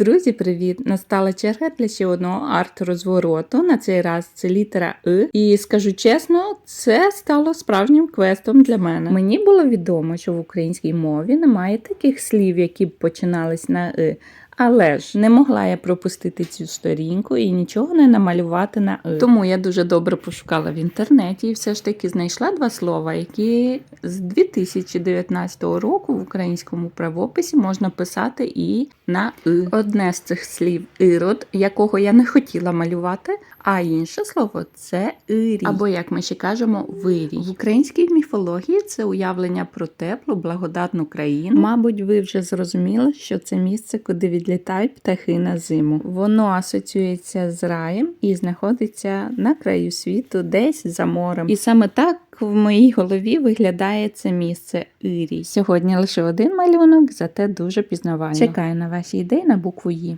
Друзі, привіт! Настала черга для ще одного арт-розвороту. На цей раз це літера И. І скажу чесно, це стало справжнім квестом для мене. Мені було відомо, що в українській мові немає таких слів, які б починались на И. Але ж не могла я пропустити цю сторінку і нічого не намалювати на «и». Тому я дуже добре пошукала в інтернеті і все ж таки знайшла два слова, які з 2019 року в українському правописі можна писати і на «и». Одне з цих слів ірод, якого я не хотіла малювати, а інше слово це ірій. Або, як ми ще кажемо, вирій. В українській міфології це уявлення про теплу, благодатну країну. Мабуть, ви вже зрозуміли, що це місце, куди відлітають птахи на зиму. Воно асоціюється з раєм і знаходиться на краю світу, десь за морем. І саме так. В моїй голові виглядає це місце Ірій. Сьогодні лише один малюнок, зате дуже пізнавально. Чекаю на ваші ідеї на букву «І».